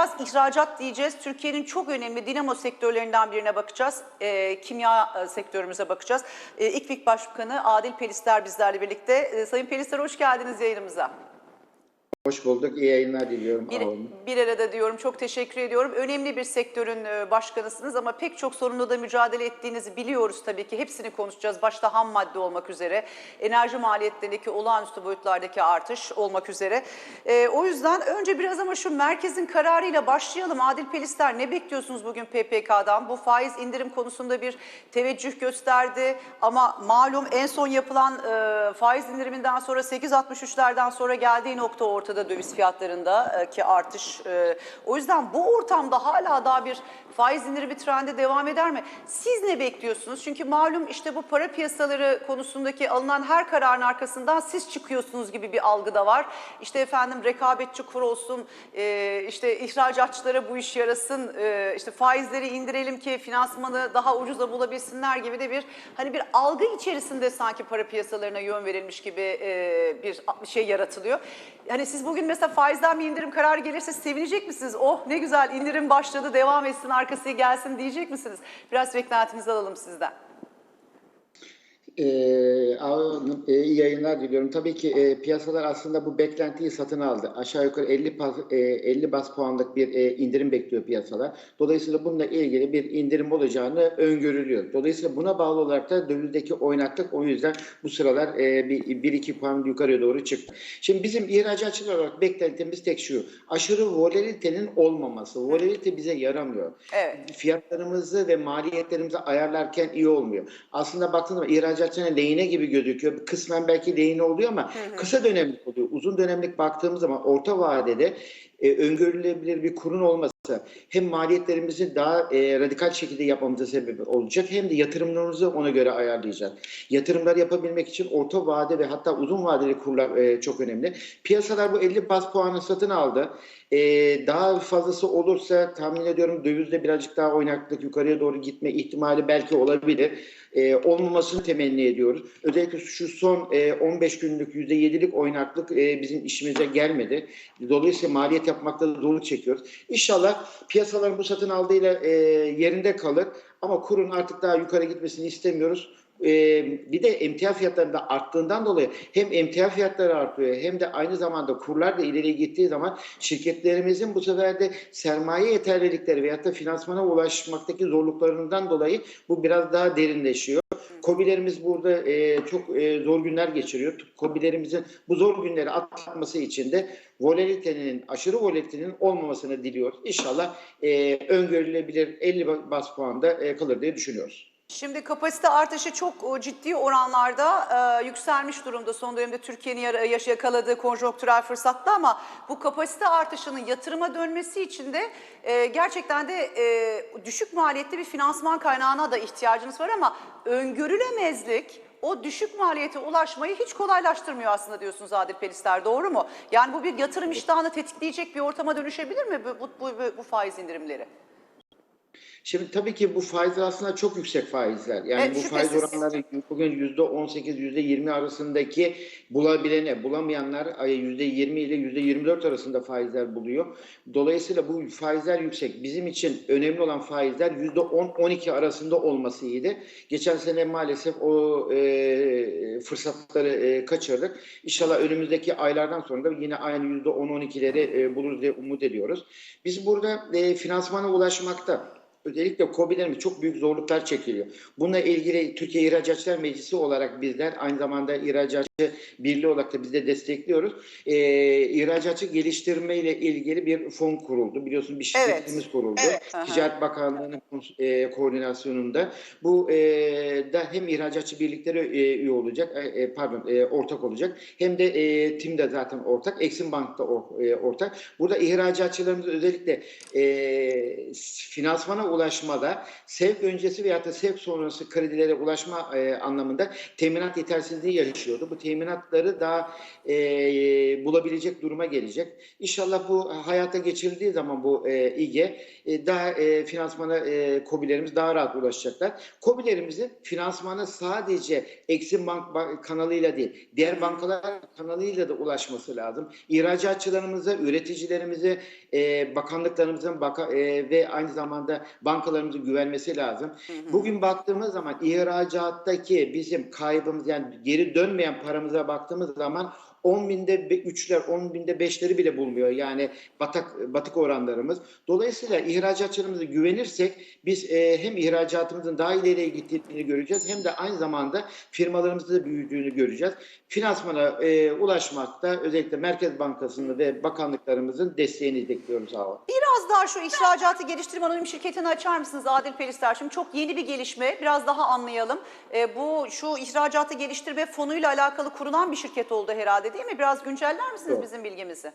biraz ihracat diyeceğiz. Türkiye'nin çok önemli dinamo sektörlerinden birine bakacağız. Ee, kimya e, sektörümüze bakacağız. Ee, İKVİK Başkanı Adil Pelisler bizlerle birlikte. Ee, Sayın Pelisler hoş geldiniz yayınımıza. Hoş bulduk. İyi yayınlar diliyorum. Bir, bir arada diyorum çok teşekkür ediyorum. Önemli bir sektörün e, başkanısınız ama pek çok sorunla da mücadele ettiğinizi biliyoruz tabii ki. Hepsini konuşacağız. Başta ham madde olmak üzere, enerji maliyetlerindeki olağanüstü boyutlardaki artış olmak üzere. E, o yüzden önce biraz ama şu merkezin kararıyla başlayalım. Adil Pelisler ne bekliyorsunuz bugün PPK'dan? Bu faiz indirim konusunda bir teveccüh gösterdi ama malum en son yapılan e, faiz indiriminden sonra 8.63'lerden sonra geldiği nokta ortada döviz fiyatlarındaki artış. E, o yüzden bu ortamda hala daha bir faiz indirimi trendi devam eder mi? Siz ne bekliyorsunuz? Çünkü malum işte bu para piyasaları konusundaki alınan her kararın arkasından siz çıkıyorsunuz gibi bir algı da var. İşte efendim rekabetçi kur olsun, e, işte ihracatçılara bu iş yarasın, e, işte faizleri indirelim ki finansmanı daha ucuza bulabilsinler gibi de bir hani bir algı içerisinde sanki para piyasalarına yön verilmiş gibi e, bir şey yaratılıyor. Hani siz bugün mesela faizden bir indirim kararı gelirse sevinecek misiniz? Oh ne güzel indirim başladı devam etsin arkası gelsin diyecek misiniz? Biraz beklentinizi alalım sizden. Ee, e, iyi yayınlar diliyorum. Tabii ki e, piyasalar aslında bu beklentiyi satın aldı. Aşağı yukarı 50 bas, e, 50 bas puanlık bir e, indirim bekliyor piyasalar. Dolayısıyla bununla ilgili bir indirim olacağını öngörülüyor. Dolayısıyla buna bağlı olarak da dövizdeki oynaklık o yüzden bu sıralar e, bir 1-2 puan yukarıya doğru çıktı. Şimdi bizim ihracatçılar olarak beklentimiz tek şu. Aşırı volatilitenin olmaması. Volatilite bize yaramıyor. Evet. fiyatlarımızı ve maliyetlerimizi ayarlarken iyi olmuyor. Aslında baktığınız ihracatçının lehine gibi gözüküyor. Kısmen belki lehine oluyor ama kısa dönemlik oluyor. Uzun dönemlik baktığımız zaman orta vadede e, öngörülebilir bir kurun olması hem maliyetlerimizi daha e, radikal şekilde yapmamıza sebep olacak hem de yatırımlarımızı ona göre ayarlayacak. Yatırımlar yapabilmek için orta vade ve hatta uzun vadeli kurlar e, çok önemli. Piyasalar bu 50 bas puanı satın aldı. E, daha fazlası olursa tahmin ediyorum dövizde birazcık daha oynaklık yukarıya doğru gitme ihtimali belki olabilir. E, olmamasını temenni ediyoruz. Özellikle şu son e, 15 günlük %7'lik oynaklık e, bizim işimize gelmedi. Dolayısıyla maliyet yapmakta da zorluk çekiyoruz. İnşallah piyasaların bu satın aldığıyla e, yerinde kalır ama kurun artık daha yukarı gitmesini istemiyoruz. E, bir de emtia fiyatları da arttığından dolayı hem emtia fiyatları artıyor hem de aynı zamanda kurlar da ileriye gittiği zaman şirketlerimizin bu sefer de sermaye yeterlilikleri veyahut da finansmana ulaşmaktaki zorluklarından dolayı bu biraz daha derinleşiyor. Kobilerimiz burada e, çok e, zor günler geçiriyor. Kobilerimizin bu zor günleri atlatması için de volatilitenin, aşırı volatilitenin olmamasını diliyoruz. İnşallah e, öngörülebilir 50 bas puanda e, kalır diye düşünüyoruz. Şimdi kapasite artışı çok ciddi oranlarda e, yükselmiş durumda son dönemde Türkiye'nin yakaladığı konjonktürel fırsatta ama bu kapasite artışının yatırıma dönmesi için de e, gerçekten de e, düşük maliyetli bir finansman kaynağına da ihtiyacınız var ama öngörülemezlik o düşük maliyete ulaşmayı hiç kolaylaştırmıyor aslında diyorsunuz Adil Pelisler doğru mu? Yani bu bir yatırım iştahını tetikleyecek bir ortama dönüşebilir mi bu, bu, bu, bu faiz indirimleri? Şimdi tabii ki bu faizler aslında çok yüksek faizler. Yani Evet, bu faiz şüphesiz. oranları bugün yüzde 18, yüzde 20 arasındaki bulabilene, bulamayanlar ay, yüzde 20 ile yüzde 24 arasında faizler buluyor. Dolayısıyla bu faizler yüksek. Bizim için önemli olan faizler yüzde 10-12 arasında olması iyiydi. Geçen sene maalesef o e, fırsatları e, kaçırdık. İnşallah önümüzdeki aylardan sonra da yine aynı yüzde 10-12'leri e, buluruz diye umut ediyoruz. Biz burada e, finansmana ulaşmakta özellikle KOBİ'lerimiz çok büyük zorluklar çekiliyor. Bununla ilgili Türkiye İhracatçılar Meclisi olarak bizler aynı zamanda ihracatçı birliği olarak da biz de destekliyoruz. Ee, ihracatçı geliştirme ile ilgili bir fon kuruldu. Biliyorsun bir şirketimiz kuruldu. Evet. Aha. Ticaret Bakanlığı'nın e, koordinasyonunda. Bu e, da hem ihracatçı birlikleri e, üye olacak, e, e, pardon e, ortak olacak. Hem de e, TİM de zaten ortak, Exim Bank da or- e, ortak. Burada ihracatçılarımız özellikle e, finansmana ulaşmada sevk öncesi veyahut da sevk sonrası kredilere ulaşma e, anlamında teminat yetersizliği yaşıyordu. Bu teminatları daha e, bulabilecek duruma gelecek. İnşallah bu hayata geçirildiği zaman bu e, İGE e, daha e, finansmana e, KOBİ'lerimiz daha rahat ulaşacaklar. KOBİ'lerimizin finansmana sadece Exim Bank ba- kanalıyla değil, diğer bankalar kanalıyla da ulaşması lazım. İhracatçılarımıza, üreticilerimize, e, bakanlıklarımızın baka, e, ve aynı zamanda bankalarımızın güvenmesi lazım. Bugün baktığımız zaman ihracattaki bizim kaybımız yani geri dönmeyen paramıza baktığımız zaman 10 binde 3'ler, 10 binde 5'leri bile bulmuyor. Yani batak, batık oranlarımız. Dolayısıyla ihracatçılarımıza güvenirsek biz e, hem ihracatımızın daha ileriye gittiğini göreceğiz hem de aynı zamanda firmalarımızın da büyüdüğünü göreceğiz. Finansmana e, ulaşmakta özellikle Merkez Bankası'nın ve bakanlıklarımızın desteğini bekliyoruz sağ olun. Biraz daha şu ihracatı geliştirme anonim şirketini açar mısınız Adil Pelister? Şimdi çok yeni bir gelişme. Biraz daha anlayalım. E, bu şu ihracatı geliştirme fonuyla alakalı kurulan bir şirket oldu herhalde değil mi? Biraz günceller misiniz Yok. bizim bilgimizi?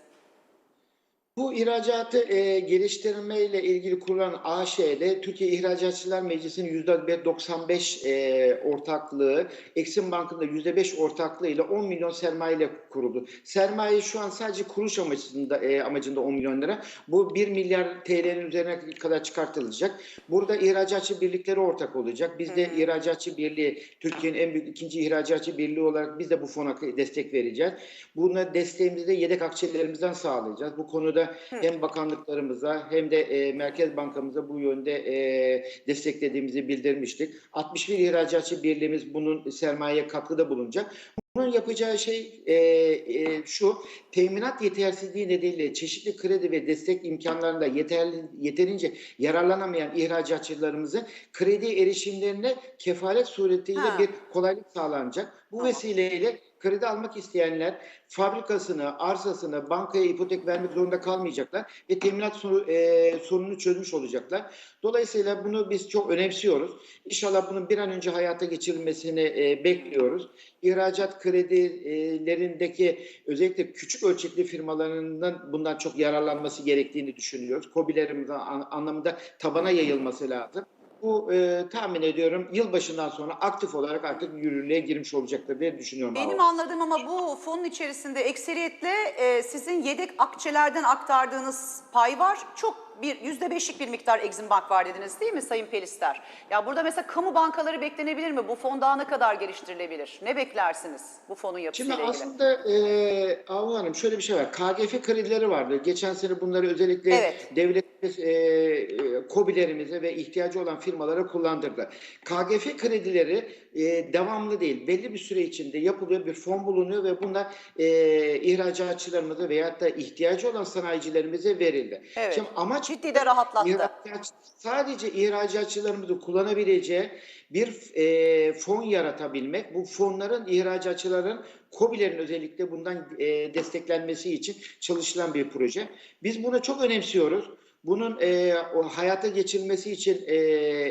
Bu ihracatı e, geliştirme ile ilgili kurulan AŞ'de Türkiye İhracatçılar Meclisi'nin %95 e, ortaklığı, Eksim Bank'ın da %5 ortaklığı ile 10 milyon sermaye ile kuruldu. Sermaye şu an sadece kuruluş amacında, e, amacında 10 milyon lira. Bu 1 milyar TL'nin üzerine kadar çıkartılacak. Burada ihracatçı birlikleri ortak olacak. Biz de ihracatçı birliği, Türkiye'nin en büyük ikinci ihracatçı birliği olarak biz de bu fona destek vereceğiz. Buna desteğimizi de yedek akçelerimizden sağlayacağız. Bu konuda hem bakanlıklarımıza hem de e, Merkez Bankamıza bu yönde e, desteklediğimizi bildirmiştik. 61 ihracatçı birliğimiz bunun sermaye katkıda bulunacak. Bunun yapacağı şey e, e, şu, teminat yetersizliği nedeniyle çeşitli kredi ve destek imkanlarında yeterli, yeterince yararlanamayan ihracatçılarımızın kredi erişimlerine kefalet suretiyle Ha. bir kolaylık sağlanacak. Bu Tamam. vesileyle kredi almak isteyenler fabrikasını, arsasını bankaya ipotek vermek zorunda kalmayacaklar ve teminat soru- e, sorununu çözmüş olacaklar. Dolayısıyla bunu biz çok önemsiyoruz. İnşallah bunun bir an önce hayata geçirilmesini e, bekliyoruz. İhracat kredilerindeki özellikle küçük ölçekli firmalarının bundan çok yararlanması gerektiğini düşünüyoruz. KOBİ'lerimizin an- anlamında tabana yayılması lazım. Bu e, tahmin ediyorum yılbaşından sonra aktif olarak artık yürürlüğe girmiş olacaktır diye düşünüyorum. Benim Hava. anladığım ama bu fonun içerisinde ekseriyetle e, sizin yedek akçelerden aktardığınız pay var. Çok bir yüzde beşlik bir miktar Exim Bank var dediniz değil mi Sayın Pelister? Ya burada mesela kamu bankaları beklenebilir mi? Bu fon daha ne kadar geliştirilebilir? Ne beklersiniz bu fonun Şimdi yapısıyla ilgili? aslında e, Avu Hanım şöyle bir şey var. KGF kredileri vardı. Geçen sene bunları özellikle Evet. devlet e, e, KOBİ'lerimize ve ihtiyacı olan firmalara kullandırdı. KGF kredileri e, devamlı değil. Belli bir süre içinde yapılıyor bir fon bulunuyor ve bunlar e, ihracatçılarımıza veyahut da ihtiyacı olan sanayicilerimize verildi. Evet. Şimdi amaç Ciddi de rahatlattı. İhracat, sadece ihracatçılarımızın kullanabileceği bir e, fon yaratabilmek. Bu fonların ihracatçıların, KOBİ'lerin özellikle bundan e, desteklenmesi için çalışılan bir proje. Biz bunu çok önemsiyoruz. Bunun e, o hayata geçirilmesi için e,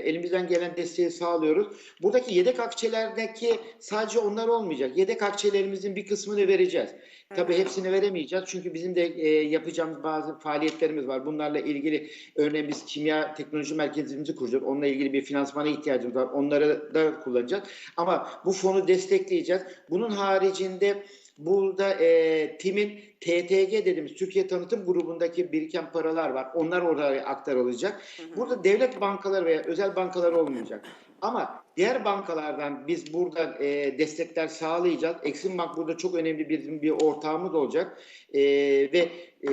elimizden gelen desteği sağlıyoruz. Buradaki yedek akçelerdeki sadece onlar olmayacak. Yedek akçelerimizin bir kısmını vereceğiz. Tabii hepsini veremeyeceğiz. Çünkü bizim de e, yapacağımız bazı faaliyetlerimiz var. Bunlarla ilgili örneğin biz kimya teknoloji merkezimizi kuracağız. Onunla ilgili bir finansmana ihtiyacımız var. Onları da kullanacağız. Ama bu fonu destekleyeceğiz. Bunun haricinde burada e, TİM'in TTG dediğimiz Türkiye Tanıtım Grubu'ndaki biriken paralar var. Onlar oraya aktarılacak. Burada devlet bankaları veya özel bankalar olmayacak. Ama diğer bankalardan biz burada e, destekler sağlayacağız. Exim Bank burada çok önemli bizim bir ortağımız olacak. E, ve e,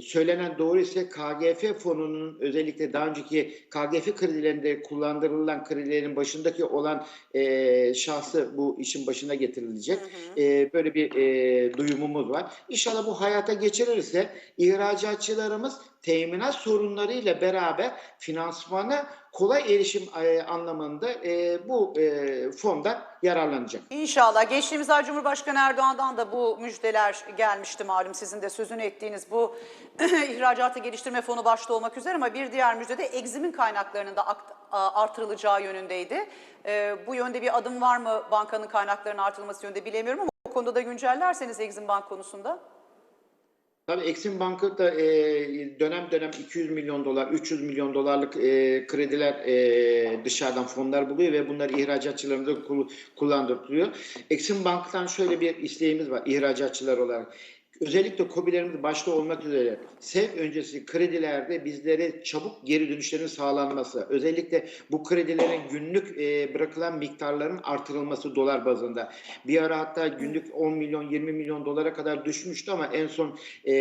söylenen doğru ise KGF fonunun özellikle daha önceki KGF kredilerinde kullandırılan kredilerin başındaki olan e, şahsı bu işin başına getirilecek. E, böyle bir e, duyumumuz var. İnşallah bu hayata geçirirse ihracatçılarımız teminat sorunlarıyla beraber finansmana kolay erişim e, anlamında e, bu e, fondan yararlanacak. İnşallah. Geçtiğimiz ay Cumhurbaşkanı Erdoğan'dan da bu müjdeler gelmişti malum sizin de sözünü ettiğiniz bu ihracatı geliştirme fonu başta olmak üzere ama bir diğer müjde de egzimin kaynaklarının da artırılacağı yönündeydi. Ee, bu yönde bir adım var mı bankanın kaynaklarının artırılması yönünde bilemiyorum ama o konuda da güncellerseniz Exim Bank konusunda. Tabii Exim Bank'ı da e, dönem dönem 200 milyon dolar, 300 milyon dolarlık e, krediler e, dışarıdan fonlar buluyor ve bunlar ihracatçılarımıza kul, kullandırılıyor. Exim Bank'tan şöyle bir isteğimiz var ihracatçılar olarak. Özellikle KOBİ'lerimiz başta olmak üzere sevk öncesi kredilerde bizlere çabuk geri dönüşlerin sağlanması, özellikle bu kredilerin günlük e, bırakılan miktarların artırılması dolar bazında. Bir ara hatta günlük 10 milyon 20 milyon dolara kadar düşmüştü ama en son e,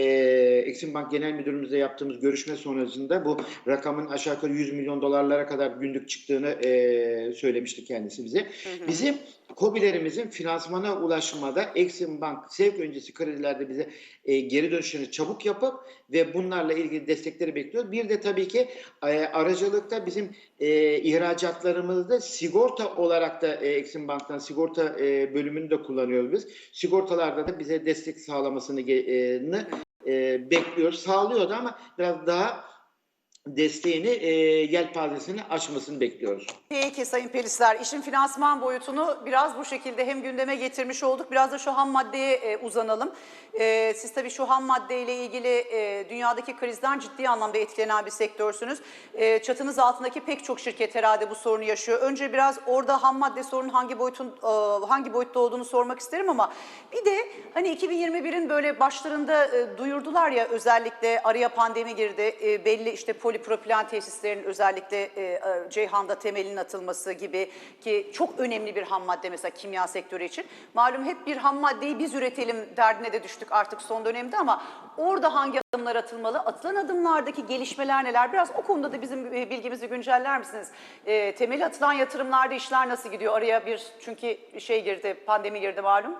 Exim Bank Genel Müdürümüzle yaptığımız görüşme sonrasında bu rakamın aşağı yukarı 100 milyon dolarlara kadar günlük çıktığını e, söylemişti kendisi bize. Bizim KOBİ'lerimizin finansmana ulaşmada Exim Bank sevk öncesi kredilerde bize e, geri dönüşlerini çabuk yapıp ve bunlarla ilgili destekleri bekliyoruz. Bir de tabii ki e, aracılıkta bizim e, ihracatlarımızda sigorta olarak da e, Exim Bank'tan sigorta e, bölümünü de kullanıyoruz biz. Sigortalarda da bize destek sağlamasını e, e, bekliyoruz. Sağlıyordu ama biraz daha desteğini, e, yelpazesini açmasını bekliyoruz. Peki Sayın Pelisler, işin finansman boyutunu biraz bu şekilde hem gündeme getirmiş olduk. Biraz da şu ham maddeye e, uzanalım. E, siz tabii şu ham maddeyle ilgili e, dünyadaki krizden ciddi anlamda etkilenen bir sektörsünüz. E, çatınız altındaki pek çok şirket herhalde bu sorunu yaşıyor. Önce biraz orada ham madde sorunun hangi boyutun e, hangi boyutta olduğunu sormak isterim ama bir de hani 2021'in böyle başlarında e, duyurdular ya özellikle araya pandemi girdi. E, belli işte polipropilen tesislerin özellikle e, e, Ceyhan'da temelinin atılması gibi ki çok önemli bir ham madde mesela kimya sektörü için. Malum hep bir ham maddeyi biz üretelim derdine de düştük artık son dönemde ama orada hangi adımlar atılmalı? Atılan adımlardaki gelişmeler neler? Biraz o konuda da bizim e, bilgimizi günceller misiniz? E, temeli atılan yatırımlarda işler nasıl gidiyor? Araya bir çünkü şey girdi, pandemi girdi malum.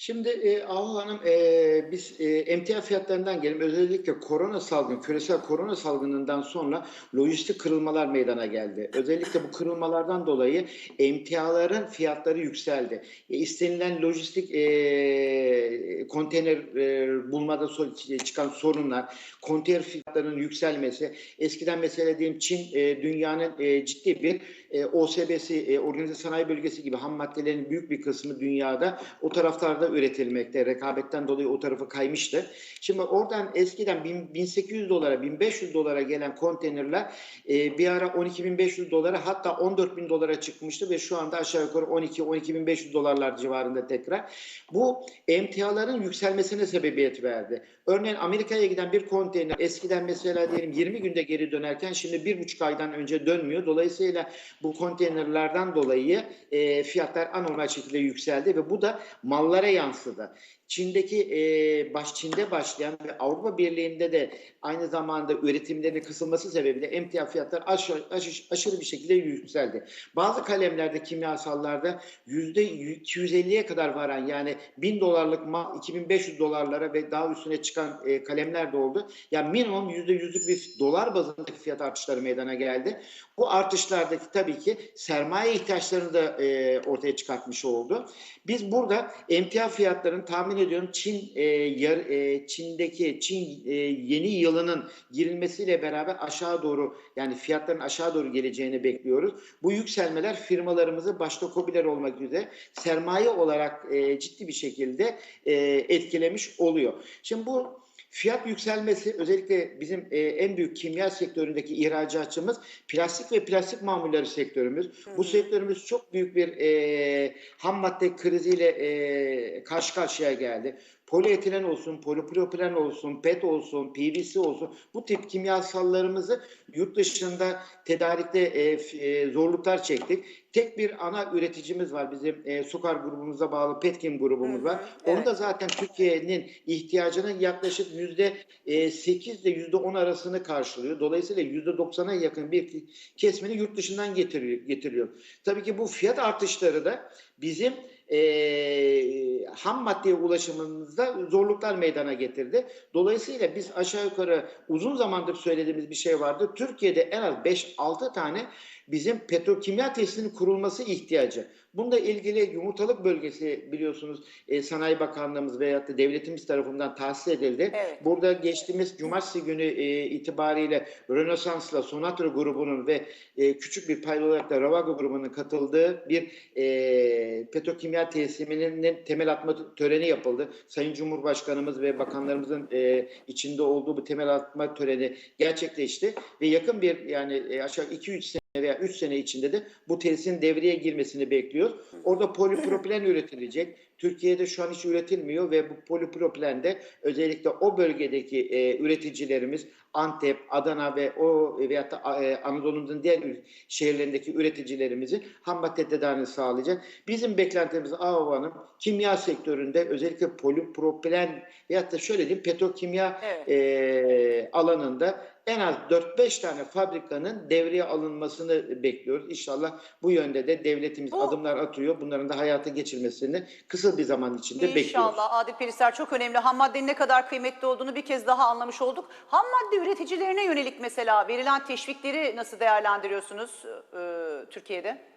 Şimdi e, Ahu Hanım e, biz e, emtia fiyatlarından gelelim. Özellikle korona salgını, küresel korona salgınından sonra lojistik kırılmalar meydana geldi. Özellikle bu kırılmalardan dolayı emtiaların fiyatları yükseldi. E, istenilen lojistik e, konteyner e, bulmada so- çıkan sorunlar, konteyner fiyatlarının yükselmesi, eskiden mesela diyelim Çin e, dünyanın e, ciddi bir e, OSB'si, e, organize sanayi bölgesi gibi ham maddelerin büyük bir kısmı dünyada o taraflarda üretilmekte. Rekabetten dolayı o tarafa kaymıştı. Şimdi oradan eskiden 1000 1800 dolara, 1500 dolara gelen konteynerler e, bir ara 12.500 dolara hatta 14.000 dolara çıkmıştı ve şu anda aşağı yukarı 12-12.500 dolarlar civarında tekrar. Bu emtiaların yükselmesine sebebiyet verdi. Örneğin Amerika'ya giden bir konteyner eskiden mesela diyelim 20 günde geri dönerken şimdi bir buçuk aydan önce dönmüyor. Dolayısıyla bu konteynerlerden dolayı e, fiyatlar anormal şekilde yükseldi ve bu da mallara yansıdı. Çin'deki e, baş Çin'de başlayan ve Avrupa Birliği'nde de aynı zamanda üretimlerinin kısılması sebebiyle emtia fiyatlar aşırı, aşırı, aşırı bir şekilde yükseldi. Bazı kalemlerde kimyasallarda yüzde 250'ye kadar varan yani 1000 dolarlık mal 2500 dolarlara ve daha üstüne çıkan e, kalemler de oldu. Yani minimum yüzde yüzlük bir dolar bazındaki fiyat artışları meydana geldi. Bu artışlardaki tabii ki sermaye ihtiyaçlarını da e, ortaya çıkartmış oldu. Biz burada emtia fiyatlarının tahmin ediyorum Çin e, yar, e, Çin'deki Çin e, yeni yılının girilmesiyle beraber aşağı doğru yani fiyatların aşağı doğru geleceğini bekliyoruz. Bu yükselmeler firmalarımızı başta KOBİ'ler olmak üzere sermaye olarak e, ciddi bir şekilde e, etkilemiş oluyor. Şimdi bu Fiyat yükselmesi özellikle bizim e, en büyük kimya sektöründeki ihracatçımız plastik ve plastik mamulleri sektörümüz. Bu sektörümüz çok büyük bir e, ham madde kriziyle e, karşı karşıya geldi. Polietilen olsun, polipropilen olsun, PET olsun, PVC olsun bu tip kimyasallarımızı yurt dışında tedarikte e, e, zorluklar çektik. Tek bir ana üreticimiz var bizim e, Sokar grubumuza bağlı Petkim grubumuz var. evet. Onu da zaten Türkiye'nin ihtiyacının yaklaşık yüzde e, 8 ile yüzde 10 arasını karşılıyor. Dolayısıyla yüzde 90'a yakın bir kesmini yurt dışından getiriyor. getiriyor. Tabii ki bu fiyat artışları da bizim e, ham maddeye ulaşımımızda zorluklar meydana getirdi. Dolayısıyla biz aşağı yukarı uzun zamandır söylediğimiz bir şey vardı. Türkiye'de en az 5-6 tane bizim petrokimya tesisinin kurulması ihtiyacı. Bununla ilgili yumurtalık bölgesi biliyorsunuz e, Sanayi Bakanlığımız veyahut da devletimiz tarafından tahsis edildi. Evet. Burada geçtiğimiz cumartesi günü e, itibariyle Rönesans'la Sonatro grubunun ve e, küçük bir paylı olarak da Ravago grubunun katıldığı bir e, petrokimya tesisinin temel atma töreni yapıldı. Sayın Cumhurbaşkanımız ve bakanlarımızın e, içinde olduğu bu temel atma töreni gerçekleşti ve yakın bir yani e, aşağı 2-3 sene veya 3 sene içinde de bu tesisin devreye girmesini bekliyoruz. Orada polipropilen üretilecek. Türkiye'de şu an hiç üretilmiyor ve bu polipropilen de özellikle o bölgedeki e, üreticilerimiz Antep, Adana ve o veyahut da e, Anadolu'nun diğer şehirlerindeki üreticilerimizi ham madde tedariğini sağlayacak. Bizim beklentimiz Avva'nın kimya sektöründe özellikle polipropilen veyahut da şöyle diyeyim petrokimya Evet. e, alanında en az 4-5 tane fabrikanın devreye alınmasını bekliyoruz. İnşallah bu yönde de devletimiz Bu- adımlar atıyor. Bunların da hayata geçirmesini kısa bir zaman içinde bekliyoruz. İnşallah Adil Perisler çok önemli. Ham maddenin ne kadar kıymetli olduğunu bir kez daha anlamış olduk. Ham madde üreticilerine yönelik mesela verilen teşvikleri nasıl değerlendiriyorsunuz e, Türkiye'de?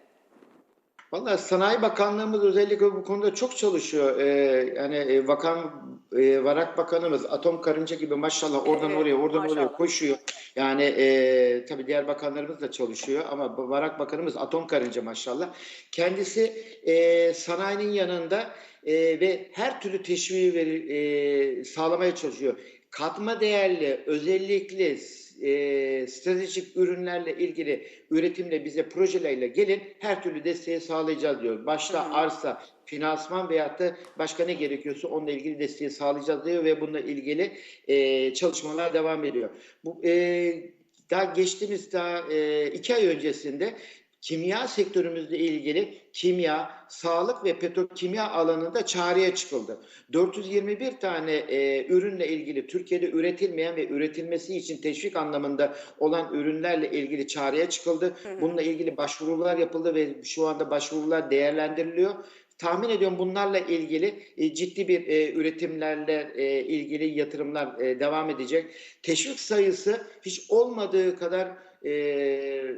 Vallahi Sanayi Bakanlığımız özellikle bu konuda çok çalışıyor. Ee, yani e, Bakan e, Varak Bakanımız atom karınca gibi maşallah oradan Evet, oraya oradan oraya maşallah. koşuyor. Yani e, tabii diğer bakanlarımız da çalışıyor ama Varak Bakanımız atom karınca maşallah. Kendisi e, sanayinin yanında e, ve her türlü teşviği veri, e, sağlamaya çalışıyor. Katma değerli özellikle e, stratejik ürünlerle ilgili üretimle bize projelerle gelin her türlü desteği sağlayacağız diyor. Başta Hı. arsa, finansman veyahut da başka ne gerekiyorsa onunla ilgili desteği sağlayacağız diyor ve bununla ilgili e, çalışmalar devam ediyor. Bu e, daha geçtiğimiz daha e, iki ay öncesinde kimya sektörümüzle ilgili kimya, sağlık ve petrokimya alanında çağrıya çıkıldı. 421 tane e, ürünle ilgili Türkiye'de üretilmeyen ve üretilmesi için teşvik anlamında olan ürünlerle ilgili çağrıya çıkıldı. Bununla ilgili başvurular yapıldı ve şu anda başvurular değerlendiriliyor. Tahmin ediyorum bunlarla ilgili e, ciddi bir e, üretimlerle e, ilgili yatırımlar e, devam edecek. Teşvik sayısı hiç olmadığı kadar e,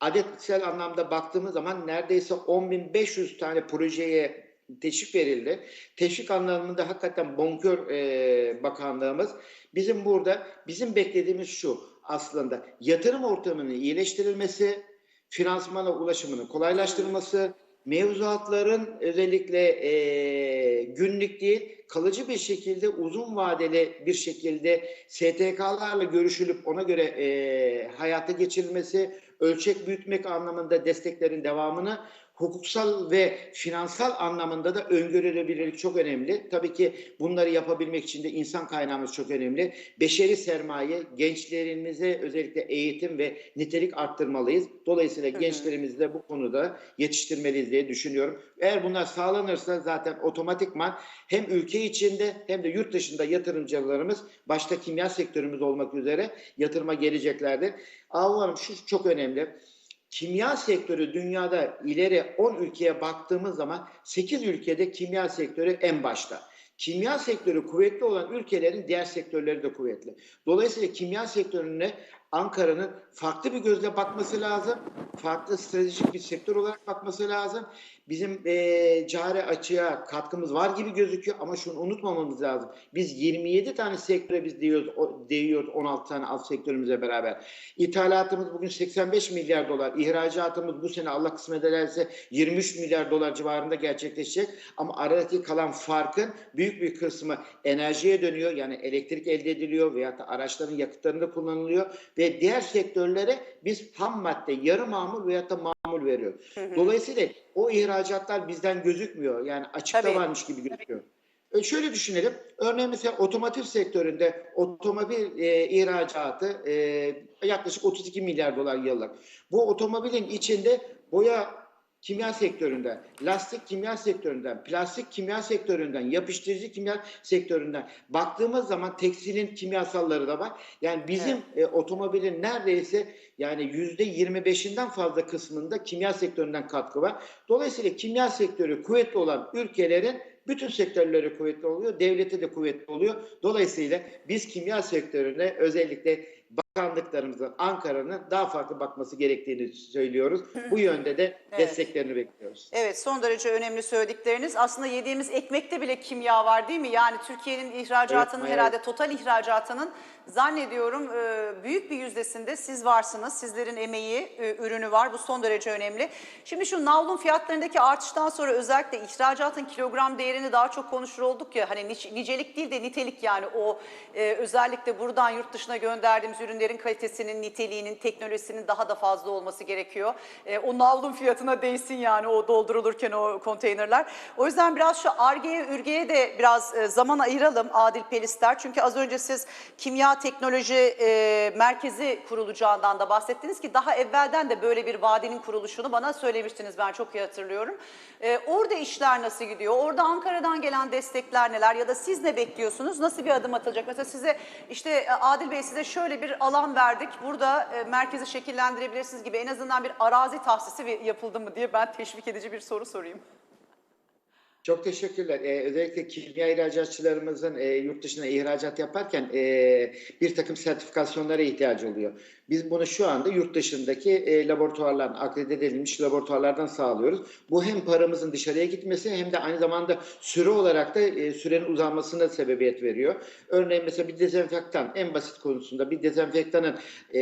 adetsel anlamda baktığımız zaman neredeyse 10.500 tane projeye teşvik verildi. Teşvik anlamında hakikaten bonkör e, bakanlığımız. Bizim burada bizim beklediğimiz şu aslında yatırım ortamının iyileştirilmesi, finansmana ulaşımının kolaylaştırılması, mevzuatların özellikle e, günlük değil kalıcı bir şekilde uzun vadeli bir şekilde STK'larla görüşülüp ona göre e, hayata geçirilmesi, ölçek büyütmek anlamında desteklerin devamını hukuksal ve finansal anlamında da öngörülebilirlik çok önemli. Tabii ki bunları yapabilmek için de insan kaynağımız çok önemli. Beşeri sermaye, gençlerimize özellikle eğitim ve nitelik arttırmalıyız. Dolayısıyla Hı hı. gençlerimizi de bu konuda yetiştirmeliyiz diye düşünüyorum. Eğer bunlar sağlanırsa zaten otomatikman hem ülke içinde hem de yurt dışında yatırımcılarımız başta kimya sektörümüz olmak üzere yatırıma geleceklerdir. Ahu Hanım şu çok önemli. Kimya sektörü dünyada ileri 10 ülkeye baktığımız zaman 8 ülkede kimya sektörü en başta. Kimya sektörü kuvvetli olan ülkelerin diğer sektörleri de kuvvetli. Dolayısıyla kimya sektörüne Ankara'nın farklı bir gözle bakması lazım. Farklı stratejik bir sektör olarak bakması lazım. Bizim eee cari açığa katkımız var gibi gözüküyor ama şunu unutmamamız lazım. Biz 27 tane sektöre biz diyoruz, o, değiyoruz 16 tane alt sektörümüze beraber. İthalatımız bugün 85 milyar dolar. İhracatımız bu sene Allah kısmet ederse 23 milyar dolar civarında gerçekleşecek. Ama aradaki kalan farkın büyük bir kısmı enerjiye dönüyor. Yani elektrik elde ediliyor veya da araçların yakıtlarında kullanılıyor. Ve diğer sektörlere biz ham madde, yarı mamul veya da mamul veriyoruz. Dolayısıyla o ihracatlar bizden gözükmüyor. Yani açıkta Tabii. varmış gibi gözüküyor. E şöyle düşünelim. Örneğin mesela otomotiv sektöründe otomobil e, ihracatı e, yaklaşık 32 milyar dolar yıllık. Bu otomobilin içinde boya kimya sektöründen, lastik kimya sektöründen, plastik kimya sektöründen, yapıştırıcı kimya sektöründen baktığımız zaman tekstilin kimyasalları da var. Yani bizim e, otomobilin neredeyse yani yüzde 25'inden fazla kısmında kimya sektöründen katkı var. Dolayısıyla kimya sektörü kuvvetli olan ülkelerin bütün sektörleri kuvvetli oluyor, devleti de kuvvetli oluyor. Dolayısıyla biz kimya sektörüne özellikle bakanlıklarımızın, Ankara'nın daha farklı bakması gerektiğini söylüyoruz. Bu yönde de Evet. desteklerini bekliyoruz. Evet son derece önemli söyledikleriniz. Aslında yediğimiz ekmekte bile kimya var değil mi? Yani Türkiye'nin ihracatının Evet, herhalde total ihracatının zannediyorum e, büyük bir yüzdesinde siz varsınız. Sizlerin emeği, e, ürünü var. Bu son derece önemli. Şimdi şu navlun fiyatlarındaki artıştan sonra özellikle ihracatın kilogram değerini daha çok konuşur olduk ya. Hani nicelik değil de nitelik yani o e, özellikle buradan yurt dışına gönderdiğimiz ürünlerin kalitesinin, niteliğinin, teknolojisinin daha da fazla olması gerekiyor. O navlun fiyatına değsin yani o doldurulurken o konteynerler. O yüzden biraz şu Arge'ye, Ürge'ye de biraz zaman ayıralım Adil Pelister. Çünkü az önce siz kimya teknoloji e, merkezi kurulacağından da bahsettiniz ki daha evvelden de böyle bir vadinin kuruluşunu bana söylemiştiniz ben çok iyi hatırlıyorum. E, orada işler nasıl gidiyor? Orada Ankara'dan gelen destekler neler ya da siz ne bekliyorsunuz? Nasıl bir adım atılacak? Mesela size işte e, Adil Bey size şöyle bir alan verdik. Burada e, merkezi şekillendirebilirsiniz gibi en azından bir arazi tahsisi yapıldı mı diye ben teşvik edici bir soru sorayım. Çok teşekkürler. Ee, özellikle kimya ihracatçılarımızın e, yurt dışına ihracat yaparken e, bir takım sertifikasyonlara ihtiyacı oluyor. Biz bunu şu anda yurt dışındaki e, laboratuvarlardan, akredite edilmiş laboratuvarlardan sağlıyoruz. Bu hem paramızın dışarıya gitmesi hem de aynı zamanda süre olarak da e, sürenin uzanmasına sebebiyet veriyor. Örneğin mesela bir dezenfektan, en basit konusunda bir dezenfektanın e,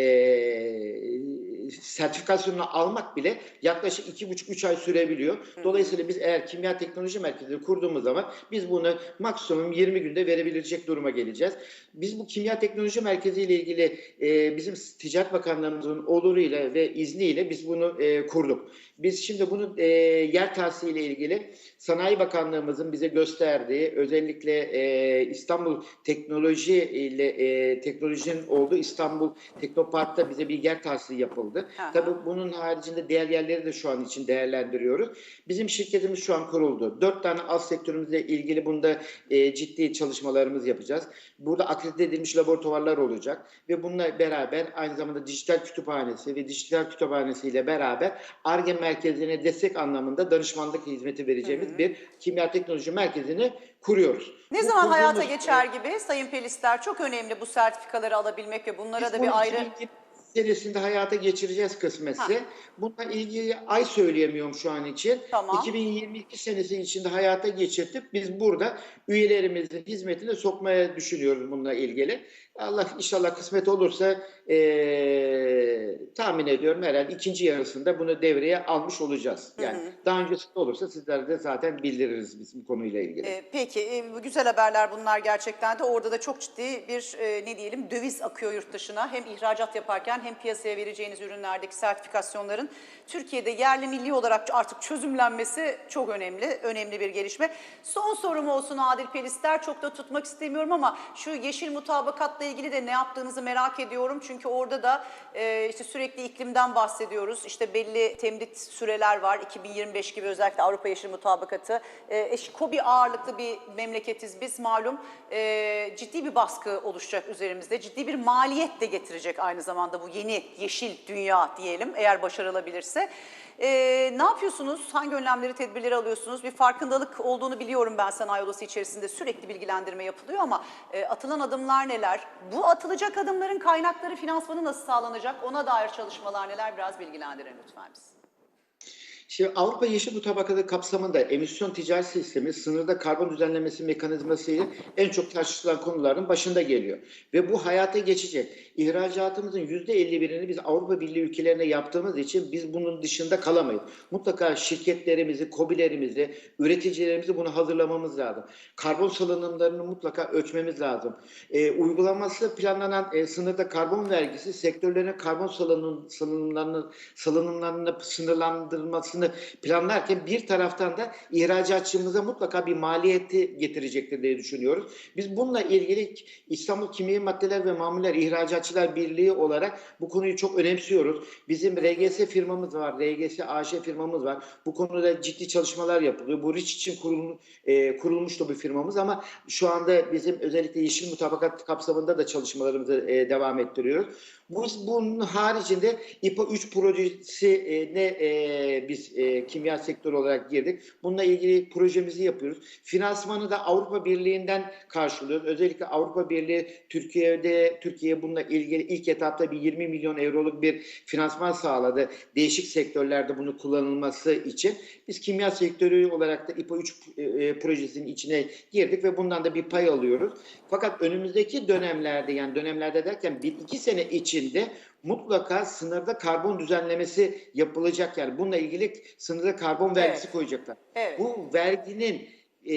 sertifikasyonunu almak bile yaklaşık iki buçuk üç ay sürebiliyor. Dolayısıyla biz eğer kimya teknoloji merkezini kurduğumuz zaman biz bunu maksimum 20 günde verebilecek duruma geleceğiz. Biz bu kimya teknoloji merkezi ile ilgili e, bizim Ticaret Bakanlığımızın oluruyla ve izniyle biz bunu e, kurduk. Biz şimdi bunu e, yer tahsili ile ilgili Sanayi Bakanlığımızın bize gösterdiği özellikle e, İstanbul Teknoloji ile e, teknolojinin olduğu İstanbul Teknopark'ta bize bir yer tahsili yapıldı. Aha. Tabii bunun haricinde diğer yerleri de şu an için değerlendiriyoruz. Bizim şirketimiz şu an kuruldu. Dört tane alt sektörümüzle ilgili bunda e, ciddi çalışmalarımız yapacağız. Burada akredite edilmiş laboratuvarlar olacak ve bununla beraber aynı zamanda dijital kütüphanesi ve dijital kütüphanesiyle beraber ARGE merkezine destek anlamında danışmanlık hizmeti vereceğimiz bir kimya teknoloji merkezini kuruyoruz. Ne Bu zaman hayata kurduğumuz- geçer gibi Sayın Pelister çok önemli bu sertifikaları alabilmek ve bunlara Biz da bir ayrı 2020 senesinde hayata geçireceğiz kısmetse. Bununla ilgili ay söyleyemiyorum şu an için. Tamam. 2022 senesi içinde hayata geçirtip biz burada üyelerimizin hizmetine sokmaya düşünüyoruz bununla ilgili. Allah inşallah kısmet olursa eee, tahmin ediyorum herhalde ikinci yarısında bunu devreye almış olacağız. Yani daha öncesinde olursa sizlere de zaten bildiririz biz bu konuyla ilgili. Ee, Peki e, bu güzel haberler bunlar gerçekten de orada da çok ciddi bir e, ne diyelim döviz akıyor yurt dışına. Hem ihracat yaparken hem piyasaya vereceğiniz ürünlerdeki sertifikasyonların Türkiye'de yerli milli olarak artık çözümlenmesi çok önemli. Önemli bir gelişme. Son sorum olsun Adil Pelister çok da tutmak istemiyorum ama şu yeşil mutabakatla ilgili de ne yaptığınızı merak ediyorum. Çünkü orada da e, işte sürekli iklimden bahsediyoruz. İşte belli temdit süreler var. 2025 gibi özellikle Avrupa Yeşil Mutabakatı. E, eş- KOBİ ağırlıklı bir memleketiz biz malum. E, ciddi bir baskı oluşacak üzerimizde. Ciddi bir maliyet de getirecek aynı zamanda bu yeni yeşil dünya diyelim eğer başarılabilirse. E, ne yapıyorsunuz? Hangi önlemleri, tedbirleri alıyorsunuz? Bir farkındalık olduğunu biliyorum ben sanayi odası içerisinde sürekli bilgilendirme yapılıyor ama e, atılan adımlar neler? Bu atılacak adımların kaynakları, finansmanı nasıl sağlanacak? Ona dair çalışmalar neler? Biraz bilgilendirin lütfen bizi. Şimdi Avrupa Yeşil Mutabakatı kapsamında emisyon ticaret sistemi sınırda karbon düzenlemesi mekanizması ile en çok tartışılan konuların başında geliyor. Ve bu hayata geçecek. İhracatımızın %51'ini biz Avrupa Birliği ülkelerine yaptığımız için biz bunun dışında kalamayız. Mutlaka şirketlerimizi, kobilerimizi, üreticilerimizi bunu hazırlamamız lazım. Karbon salınımlarını mutlaka ölçmemiz lazım. Ee, uygulaması planlanan e, sınırda karbon vergisi sektörlerin karbon salınım, salınımlarını, salınımlarını sınırlandırmasını planlarken bir taraftan da ihracatçımıza mutlaka bir maliyeti getirecektir diye düşünüyoruz. Biz bununla ilgili İstanbul Kimya Maddeler ve Mamuller İhracatçılar Birliği olarak bu konuyu çok önemsiyoruz. Bizim RGS firmamız var, RGS AŞ firmamız var. Bu konuda ciddi çalışmalar yapılıyor. Bu RIç için kurulmuş, e, kurulmuş da bir firmamız ama şu anda bizim özellikle Yeşil Mutabakat kapsamında da çalışmalarımızı e, devam ettiriyoruz. Bu, bunun haricinde İPA 3 projesi e, e, biz e, kimya sektörü olarak girdik. Bununla ilgili projemizi yapıyoruz. Finansmanı da Avrupa Birliği'nden karşılıyoruz. Özellikle Avrupa Birliği Türkiye'de Türkiye bununla ilgili ilk etapta bir 20 milyon euroluk bir finansman sağladı. Değişik sektörlerde bunu kullanılması için. Biz kimya sektörü olarak da İPO 3 e, e, projesinin içine girdik ve bundan da bir pay alıyoruz. Fakat önümüzdeki dönemlerde yani dönemlerde derken bir iki sene içinde mutlaka sınırda karbon düzenlemesi yapılacak. Yani bununla ilgili sınırda karbon vergisi Evet. koyacaklar. Evet. Bu verginin e,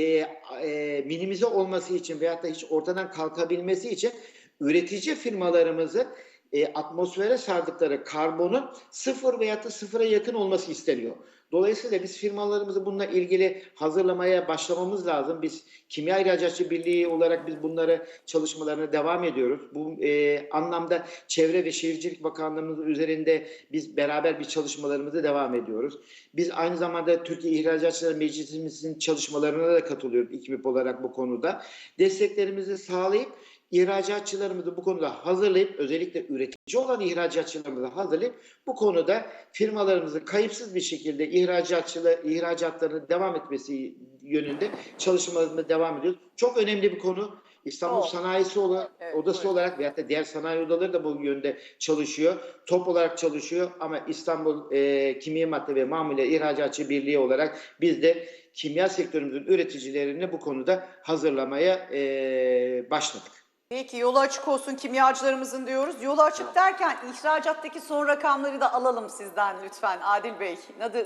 e, minimize olması için veyahut da hiç ortadan kalkabilmesi için üretici firmalarımızı e, atmosfere sardıkları karbonun sıfır veyahut da sıfıra yakın olması isteniyor. Dolayısıyla biz firmalarımızı bununla ilgili hazırlamaya başlamamız lazım. Biz Kimya İhracatçı Birliği olarak biz bunları çalışmalarına devam ediyoruz. Bu e, anlamda Çevre ve Şehircilik Bakanlığımız üzerinde biz beraber bir çalışmalarımızı devam ediyoruz. Biz aynı zamanda Türkiye İhracatçılar Meclisimizin çalışmalarına da katılıyoruz İKİP olarak bu konuda. Desteklerimizi sağlayıp ihracatçılarımızı bu konuda hazırlayıp özellikle üretici olan ihracatçılarımızı hazırlayıp bu konuda firmalarımızın kayıpsız bir şekilde ihracatçılar ihracatlarının devam etmesi yönünde çalışmalarımıza devam ediyoruz. Çok önemli bir konu. İstanbul Oh. Sanayisi Oda- Evet, Odası buyurun. olarak veyahut da diğer sanayi odaları da bu yönde çalışıyor. Top olarak çalışıyor ama İstanbul e, Kimya Madde ve Mamule İhracatçı Birliği olarak biz de kimya sektörümüzün üreticilerini bu konuda hazırlamaya e, başladık. Peki yolu açık olsun kimyacılarımızın diyoruz. Yolu açık derken ihracattaki son rakamları da alalım sizden lütfen Adil Bey.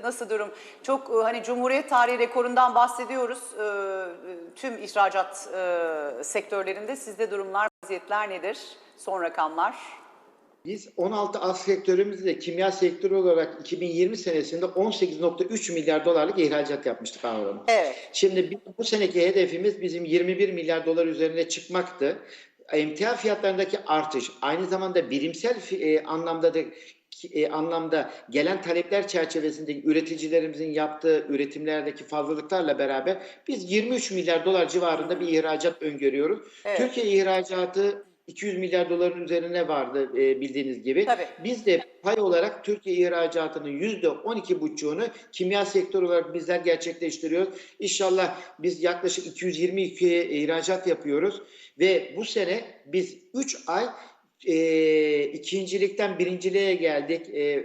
Nasıl, durum? Çok e, hani Cumhuriyet tarihi rekorundan bahsediyoruz e, tüm ihracat e, sektörlerinde. Sizde durumlar, vaziyetler nedir? Son rakamlar. Biz 16 az sektörümüzde kimya sektörü olarak 2020 senesinde 18.3 milyar dolarlık ihracat yapmıştık Hanım. Evet. Şimdi bu seneki hedefimiz bizim 21 milyar dolar üzerine çıkmaktı. Emtia fiyatlarındaki artış aynı zamanda birimsel e, anlamda da e, anlamda gelen talepler çerçevesinde üreticilerimizin yaptığı üretimlerdeki fazlalıklarla beraber biz 23 milyar dolar civarında bir ihracat öngörüyoruz. Evet. Türkiye ihracatı 200 milyar doların üzerine vardı e, bildiğiniz gibi. Tabii. Biz de pay olarak Türkiye ihracatının yüzde 12,5'unu kimya sektörü olarak bizler gerçekleştiriyoruz. İnşallah biz yaklaşık 222 ihracat yapıyoruz ve bu sene biz 3 ay e, ikincilikten birinciliğe geldik. E,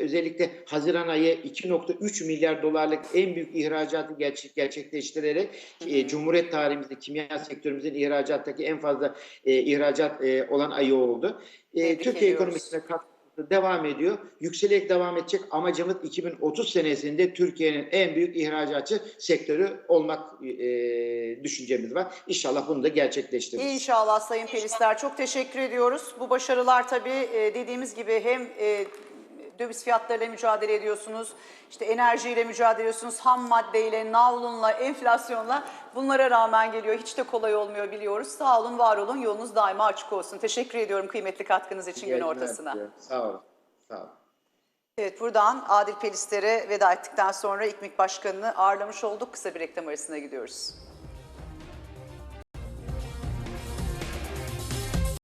özellikle Haziran ayı 2.3 milyar dolarlık en büyük ihracatı gerçek, gerçekleştirerek e, Cumhuriyet tarihimizde kimya sektörümüzün ihracattaki en fazla e, ihracat e, olan ayı oldu. E, Türkiye ediyoruz. ekonomisine katkısı devam ediyor. Yükselerek devam edecek. Amacımız 2030 senesinde Türkiye'nin en büyük ihracatçı sektörü olmak e, düşüncemiz var. İnşallah bunu da gerçekleştiririz. İnşallah Sayın Pelisler. Çok teşekkür ediyoruz. Bu başarılar tabii e, dediğimiz gibi hem e, döviz fiyatlarıyla mücadele ediyorsunuz, işte enerjiyle mücadele ediyorsunuz, ham maddeyle, navlunla, enflasyonla bunlara rağmen geliyor. Hiç de kolay olmuyor biliyoruz. Sağ olun, var olun. Yolunuz daima açık olsun. Teşekkür ediyorum kıymetli katkınız için gün Yayınlar ortasına. Sağ olun. Sağ olun. Evet buradan Adil Pelisler'e veda ettikten sonra İKMİK Başkanı'nı ağırlamış olduk. Kısa bir reklam arasına gidiyoruz.